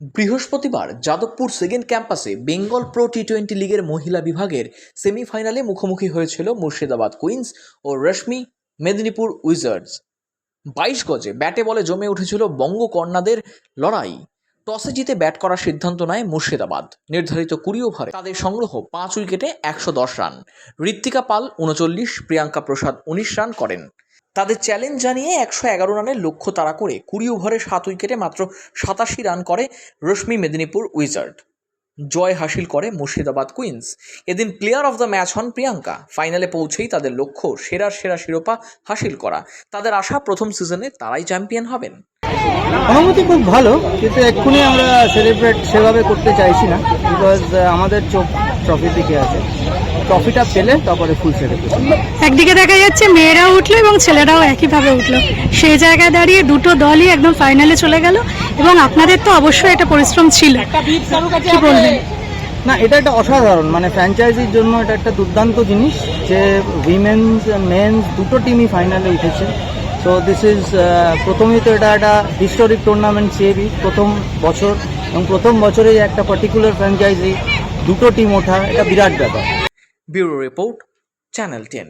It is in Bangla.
বৃহস্পতিবার যাদবপুর সেকেন্ড ক্যাম্পাসে বেঙ্গল প্রো টি টোয়েন্টি লিগের মহিলা বিভাগের সেমিফাইনালে মুখোমুখি হয়েছিল মুর্শিদাবাদ কুইন্স ও রশ্মি মেদিনীপুর উইজার্ডস বাইশ গজে ব্যাটে বলে জমে উঠেছিল বঙ্গকন্যাদের লড়াই। টসে জিতে ব্যাট করার সিদ্ধান্ত নেয় মুর্শিদাবাদ। নির্ধারিত কুড়ি ওভারে তাদের সংগ্রহ পাঁচ উইকেটে একশো দশ রান। ঋত্বিকা পাল উনচল্লিশ, প্রিয়াঙ্কা প্রসাদ উনিশ রান করেন। তাদের চ্যালেঞ্জ জানিয়ে একশো এগারো রানের লক্ষ্য তারা করে কুড়ি ওভারে সাত উইকেটে মাত্র সাতাশি রান করে রশ্মি মেদিনীপুর উইজার্ড জয় হাসিল করে মুর্শিদাবাদ কুইন্স এদিন প্লেয়ার অফ দ্য ম্যাচ হন প্রিয়াঙ্কা। ফাইনালে পৌঁছেই তাদের লক্ষ্য সেরার সেরা শিরোপা হাসিল করা। তাদের আশা প্রথম সিজনে তারাই চ্যাম্পিয়ন হবেন। অনুভূতি খুব ভালো কিন্তু এক্ষুনি আমরা সেলিব্রেট সেভাবে করতে চাইছি না বিকজ আমাদের চোখ ট্রফির দিকে আছে। ট্রফিটা পেলে তারপরে ফুল সেলিব্রেট একদিকে দেখা যাচ্ছে মেয়েরাও উঠল এবং ছেলেরাও একইভাবে উঠল। সেই জায়গায় দাঁড়িয়ে দুটো দলই একদম ফাইনালে চলে গেল এবং আপনাদের তো অবশ্যই একটা পরিশ্রম ছিল। কি বলবেন? না এটা একটা অসাধারণ মানে ফ্র্যাঞ্চাইজির জন্য এটা একটা দুর্দান্ত জিনিস যে উইমেন্স মেন্স দুটো টিমই ফাইনালে উঠেছে। সো দিস ইজ প্রথমেই তো এটা একটা হিস্টোরিক টুর্নামেন্ট সিএবি প্রথম বছর। এবং প্রথম বছরেই একটা পার্টিকুলার ফ্র্যাঞ্চাইজি দুটো টিম ওঠা এটা বিরাট ব্যাপার। Bureau report channel ten